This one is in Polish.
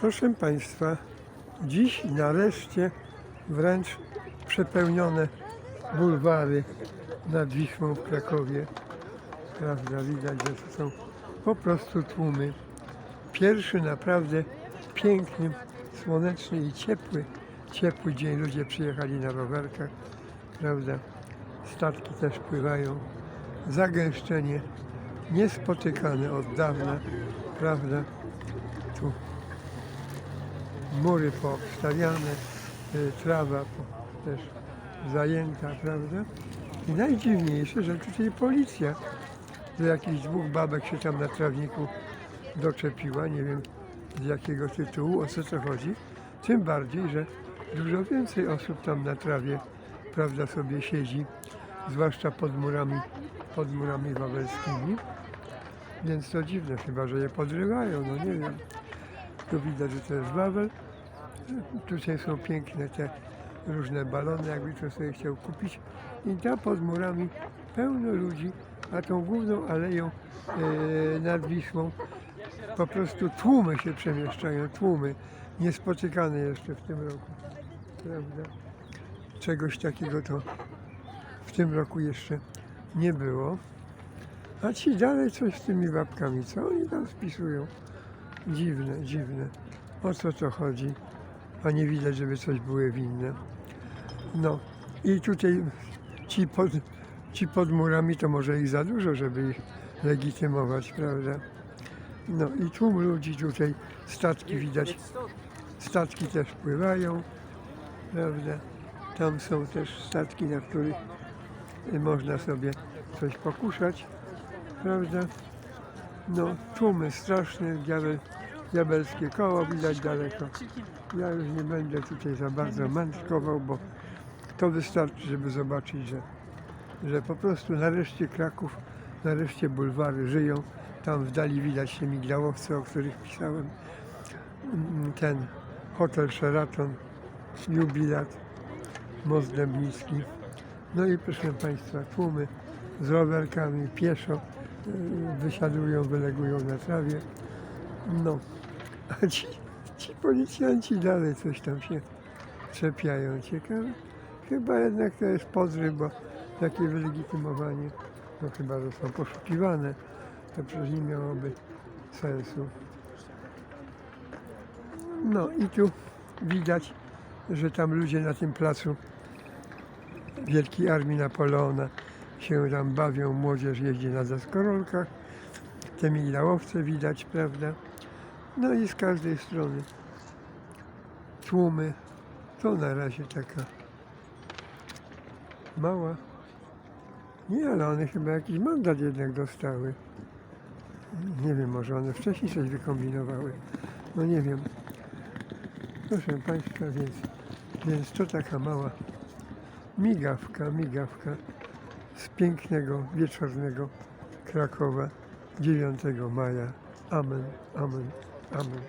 Proszę Państwa, dziś nareszcie wręcz przepełnione bulwary nad Wisłą w Krakowie. Prawda, widać, że to są po prostu tłumy. Pierwszy naprawdę piękny, słoneczny i ciepły, ciepły dzień. Ludzie przyjechali na rowerkach, prawda. Statki też pływają. Zagęszczenie niespotykane od dawna, prawda. Tu mury poobstawiane, y, trawa też zajęta, prawda? I najdziwniejsze, że tutaj policja do jakichś dwóch babek się tam na trawniku doczepiła, nie wiem z jakiego tytułu, o co to chodzi. Tym bardziej, że dużo więcej osób tam na trawie, prawda, sobie siedzi, zwłaszcza pod murami, pod murami wawelskimi. Więc to dziwne, chyba że je podrywają, no nie wiem. Tu widać, że to jest Wawel. Tutaj są piękne te różne balony, jakby to sobie chciał kupić. I tam pod murami pełno ludzi, a tą główną aleją e, nad Wisłą po prostu tłumy się przemieszczają, tłumy. Niespotykane jeszcze w tym roku. Prawda? Czegoś takiego to w tym roku jeszcze nie było. A ci dalej coś z tymi babkami, co oni tam spisują? Dziwne, dziwne. O co to chodzi? A nie widać, żeby coś były winne. No i tutaj ci pod, ci pod murami to może ich za dużo, żeby ich legitymować, prawda? No i tłum ludzi tutaj, statki widać, statki też pływają, prawda? Tam są też statki, na których można sobie coś pokuszać, prawda? No, tłumy straszne, diabel, diabelskie koło widać daleko. Ja już nie będę tutaj za bardzo mędrkował, bo to wystarczy, żeby zobaczyć, że, że po prostu nareszcie Kraków, nareszcie bulwary żyją. Tam w dali widać te migdałowce, o których pisałem. Mm, Ten hotel Sheraton, jubilat, most Dębnicki. No i proszę Państwa, tłumy z rowerkami, pieszo wysiadują, wylegują na trawie. No, a ci, ci policjanci dalej coś tam się czepiają. Ciekawe. Chyba jednak to jest podryw, bo takie wylegitymowanie, no chyba, że są poszukiwane, to przecież nie miałoby sensu. No i tu widać, że tam ludzie na tym placu Wielkiej Armii Napoleona się tam bawią, młodzież jeździ na deskorolkach, te migdałowce widać, prawda? No i z każdej strony tłumy. To na razie taka mała. Nie, ale one chyba jakiś mandat jednak dostały. Nie wiem, może one wcześniej coś wykombinowały. No nie wiem. Proszę Państwa, więc, więc to taka mała migawka, migawka z pięknego, wieczornego Krakowa 9 maja. Amen, amen, amen.